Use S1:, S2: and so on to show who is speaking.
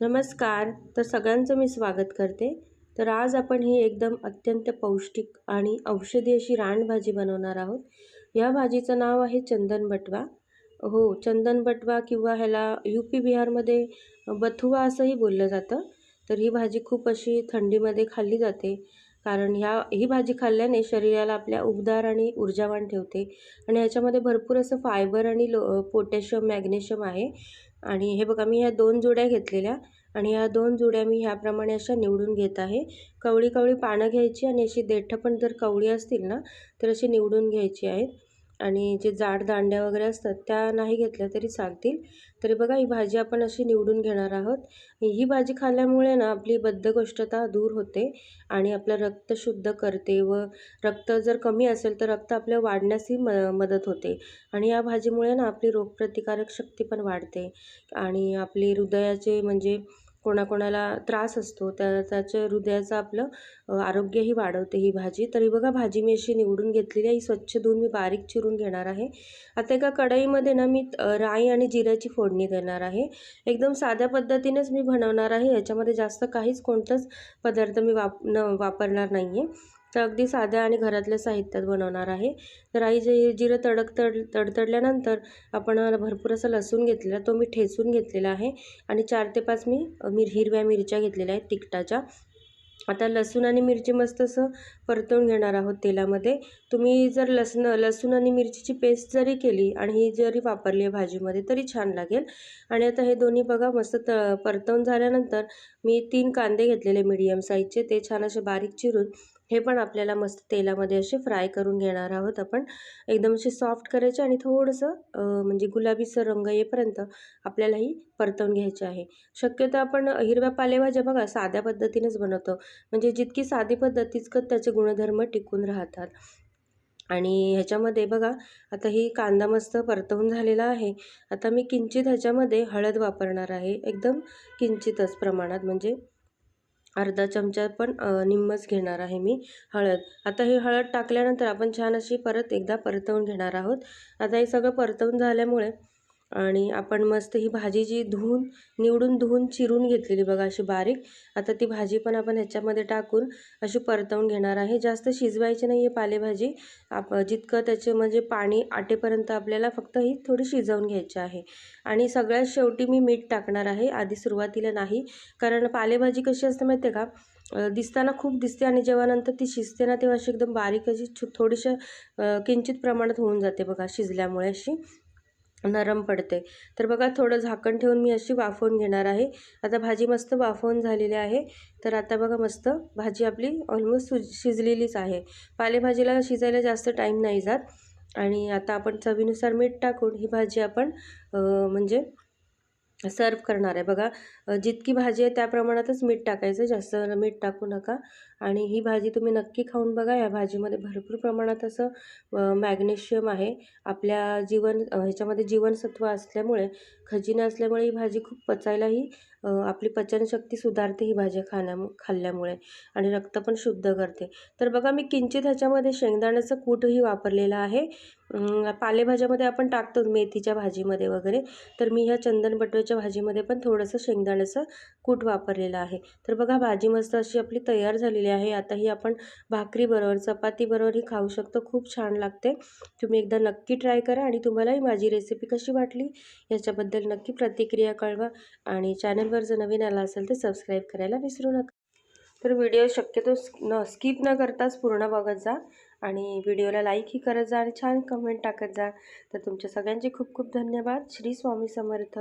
S1: नमस्कार. तर सगळ्यांचं मी स्वागत करते. तर आज आपण ही एकदम अत्यंत पौष्टिक आणि औषधी अशी रानभाजी बनवणार आहोत. या भाजीचं नाव आहे चंदन बटवा. हो चंदन बटवा किंवा ह्याला यू पी बिहारमध्ये बथुवा असंही बोललं जातं. तर ही भाजी खूप अशी थंडीमध्ये खाल्ली जाते. कारण ह्या ही भाजी खाल्ल्याने शरीराला आपल्या उबदार आणि ऊर्जावान ठेवते. आणि ह्याच्यामध्ये भरपूर असं फायबर आणि लो पोटॅशियम मॅग्नेशियम आहे. आणि हे बघा मी ह्या दोन जुड्या घेतलेल्या आणि ह्या दोन जुड्या मी ह्याप्रमाणे अशा निवडून घेत आहे. कवळी कवळी पानं घ्यायची आणि अशी देठं पण जर कवळी असतील ना तर अशी निवडून घ्यायची आहेत. आणि जे जाड दांड्या वगैरे असतात त्या नाही घेतल्या तरी चालतील. तरी बघा ही भाजी आपण अशी निवडून घेणार आहोत. ही भाजी खाल्ल्यामुळे ना आपली बद्धकोष्ठता दूर होते आणि आपलं रक्त शुद्ध करते व रक्त जर कमी असेल तर रक्त आपल्या वाढण्यासही म मदत होते. आणि या भाजीमुळे ना आपली रोगप्रतिकारक शक्ती पण वाढते. आणि आपली हृदयाचे म्हणजे कोणाकोणाला त्रास असतो त्या त्याच्या हृदयाचं आपलं आरोग्यही वाढवते ही भाजी. तरी बघा भाजी मी अशी निवडून घेतलेली आहे. ही स्वच्छ धुवून मी बारीक चिरून घेणार आहे. आता एका कढईमध्ये ना मी राई आणि जिऱ्याची फोडणी देणार आहे. एकदम साध्या पद्धतीनेच मी बनवणार आहे. याच्यामध्ये जास्त काहीच कोणतंच पदार्थ मी वाप न वापरणार नाही आहे तर अगदी साध्या आणि घरातल्या साहित्यात बनवणार आहे. तर आई जे जिरं तडक तड तडतडल्यानंतर आपण भरपूर असं लसूण घेतलेला तो मी ठेचून घेतलेला आहे. आणि चार ते पाच मी मिर हिरव्या मिरच्या घेतलेल्या आहेत तिखटाच्या. आता लसूण आणि मिरची मस्त असं परतवून घेणार आहोत तेलामध्ये. तुम्ही जर लसण लसूण आणि मिरचीची पेस्ट जरी केली आणि ही जरी वापरली आहे भाजीमध्ये तरी छान लागेल. आणि आता हे दोन्ही बघा मस्त त परतवून झाल्यानंतर मी तीन कांदे घेतलेले मीडियम साईजचे ते छान असे बारीक चिरून हे पण आपल्याला मस्त तेलामध्ये असे फ्राय करून घेणार आहोत आपण. एकदम असे सॉफ्ट करायचे आणि थोडंसं म्हणजे गुलाबीसर रंग येईपर्यंत आपल्यालाही परतवून घ्यायचे आहे. शक्यतो आपण हिरव्या पालेभाज्या बघा साध्या पद्धतीनेच बनवतो. म्हणजे जितकी साधी पद्धत तितकंच त्याचे गुणधर्म टिकून राहतात. आणि ह्याच्यामध्ये बघा आता ही कांदा मस्त परतवून झालेला आहे. आता मी किंचित ह्याच्यामध्ये हळद वापरणार आहे. एकदम किंचितच प्रमाणात म्हणजे अर्धा चमचा पण निम्मच घेणार आहे मी हळद. आता ही हळद टाकल्यानंतर आपण छान अशी परत एकदा परतवून घेणार आहोत. आता हे सगळं परतवून झाल्यामुळे आणि आपण मस्त ही भाजी जी धुवून निवडून धुवून चिरून घेतलेली बघा अशी बारीक. आता ती भाजी पण आपण ह्याच्यामध्ये टाकून अशी परतवून घेणार आहे. जास्त शिजवायची नाही आहे पालेभाजी. आप जितकं त्याचे म्हणजे पाणी आटेपर्यंत आपल्याला फक्त ही थोडी शिजवून घ्यायची आहे. आणि सगळ्यात शेवटी मी मीठ टाकणार आहे. आधी सुरुवातीला नाही. कारण पालेभाजी कशी असते माहिती आहे का दिसताना खूप दिसते आणि जेव्हा नंतर ती शिजते ना तेव्हा अशी एकदम बारीक अशी थोडीशा किंचित प्रमाणात होऊन जाते बघा शिजल्यामुळे अशी. नरम पडते. तर बघा थोडं झाकण ठेवून मी अशी वाफवून घेणार आहे. आता भाजी मस्त वाफवून झालेली आहे. तर आता बघा मस्त भाजी आपली ऑलमोस्ट शिजलेलीच आहे. पालेभाजीला शिजायला जास्त टाईम नाही जात. आणि आता आपण चवीनुसार मीठ टाकून ही भाजी आपण म्हणजे सर्व करणार आहे. बघा जितकी भाजी आहे त्या प्रमाणातच मीठ टाकायचं जास्त मीठ टाकू नका. आणि ही भाजी तुम्ही नक्की खाऊन बघा या भाजीमध्ये भरपूर प्रमाणात असं मॅग्नेशियम आहे. आपल्या जीवन ह्याच्यामध्ये जीवनसत्व असल्यामुळे खजिना असल्यामुळे ही भाजी खूप पचायलाही आपली पचनशक्ती सुधारते ही भाजी खाण्या खाल्ल्यामुळे आणि रक्त पण शुद्ध करते. तर बघा मी किंचित ह्याच्यामध्ये शेंगदाण्याचं कूटही वापरलेलं आहे. पालेभाज्यामध्ये आपण टाकतो मेथीच्या भाजीमध्ये वगैरे. तर मी ह्या चंदन बटव्याच्या भाजीमध्ये पण थोडंसं शेंगदाण्याचं कूट वापरलेलं आहे. तर बघा भाजी मस्त अशी आपली तयार झालेली आहे. आता ही आपण भाकरीबरोबर चपातीबरोबरही खाऊ शकतो. खूप छान लागते. तुम्ही एकदा नक्की ट्राय करा आणि तुम्हालाही माझी रेसिपी कशी वाटली याच्याबद्दल नक्की प्रतिक्रिया कळवा आणि चॅनलवर जर नवीन आला असेल तर सबस्क्राईब करायला विसरू नका. तर व्हिडिओ शक्यतो न स्किप न करताच पूर्ण बघत जा आणि व्हिडिओला लाईकही करत जा आणि छान कमेंट टाकत जा. तर तुमच्या सगळ्यांचे खूप खूप धन्यवाद. श्री स्वामी समर्थ.